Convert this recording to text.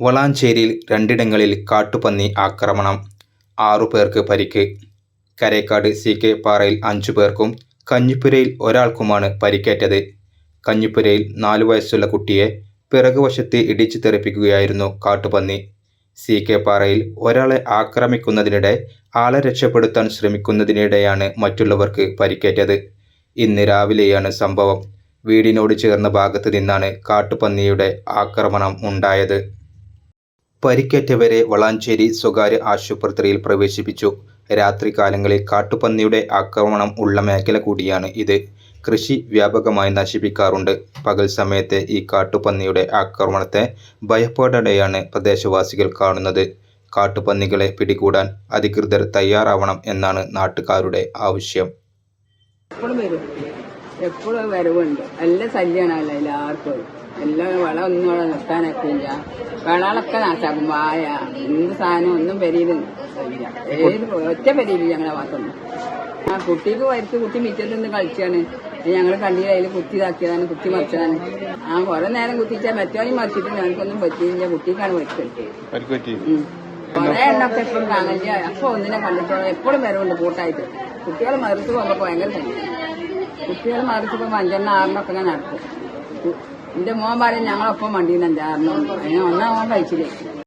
വളാഞ്ചേരിയിൽ രണ്ടിടങ്ങളിൽ കാട്ടുപന്നി ആക്രമണം. ആറു പേർക്ക് പരിക്ക്. കരേക്കാട് സി കെ പാറയിൽ അഞ്ചു പേർക്കും കഞ്ഞിപ്പുരയിൽ ഒരാൾക്കുമാണ് പരിക്കേറ്റത്. കഞ്ഞിപ്പുരയിൽ നാലു വയസ്സുള്ള കുട്ടിയെ പിറകുവശത്ത് ഇടിച്ചു തെറിപ്പിക്കുകയായിരുന്നു കാട്ടുപന്നി. സി കെ പാറയിൽ ഒരാളെ ആക്രമിക്കുന്നതിനിടെ ആളെ രക്ഷപ്പെടുത്താൻ ശ്രമിക്കുന്നതിനിടെയാണ് മറ്റുള്ളവർക്ക് പരിക്കേറ്റത്. ഇന്ന് രാവിലെയാണ് സംഭവം. വീടിനോട് ചേർന്ന ഭാഗത്ത് നിന്നാണ് കാട്ടുപന്നിയുടെ ആക്രമണം ഉണ്ടായത്. പരിക്കേറ്റവരെ വളാഞ്ചേരി സ്വകാര്യ ആശുപത്രിയിൽ പ്രവേശിപ്പിച്ചു. രാത്രികാലങ്ങളിൽ കാട്ടുപന്നിയുടെ ആക്രമണം ഉള്ള മേഖല കൂടിയാണ് ഇത്. കൃഷി വ്യാപകമായി നശിപ്പിക്കാറുണ്ട്. പകൽ സമയത്തെ ഈ കാട്ടുപന്നിയുടെ ആക്രമണത്തെ ഭയപ്പാടോടെയാണ് പ്രദേശവാസികൾ കാണുന്നത്. കാട്ടുപന്നികളെ പിടികൂടാൻ അധികൃതർ തയ്യാറാവണം എന്നാണ് നാട്ടുകാരുടെ ആവശ്യം. എപ്പോഴും വരും എപ്പോഴും വരവുണ്ട്. നല്ല ശല്യമാണല്ലോ എല്ലാവർക്കും. എല്ലാം വളം ഒന്നും അവിടെ നിർത്താനൊക്കില്ല. വിളകളൊക്കെ നാശാക്കും. വായ എന്ത് സാധനം ഒന്നും ഇല്ല ഏത് ഒറ്റ പെരിയില്ല ഞങ്ങളെ ഭാഗത്തൊന്നും ആ കുട്ടിക്ക് വരുത്തി കുട്ടി മിറ്റത്ത് നിന്ന് കളിച്ചാണ്. ഞങ്ങൾ കണ്ടിയിൽ അതിൽ കുത്തി ഇതാക്കിയതാണ് കുത്തി മറിച്ചതാണ്. ആ കുറെ നേരം കുത്തിച്ചാൽ മറ്റോനും മറിച്ചിട്ട് ഞങ്ങൾക്കൊന്നും പറ്റിയില്ല. കുട്ടിക്കാണ് പറ്റിയത് കുറെ എണ്ണൊക്കെ എപ്പോഴും കാണില്ല അപ്പൊ ഒന്നിനെ കണ്ടിട്ടുള്ള എപ്പോഴും വരവുണ്ട് കൂട്ടായിട്ട്. കുട്ടികൾ മറുത്ത് പോകുമ്പോ ഭയങ്കര തന്നെ കുട്ടികൾ പോകുമ്പോ അഞ്ചെണ്ണ ആറിനൊക്കെ ഞാൻ നടക്കും. എന്റെ മോൻ പറയും ഞങ്ങളൊപ്പം വണ്ടിയിൽ അഞ്ചാറിനും അതിന് ഒന്നാം മോൻ കഴിച്ചില്ലേ?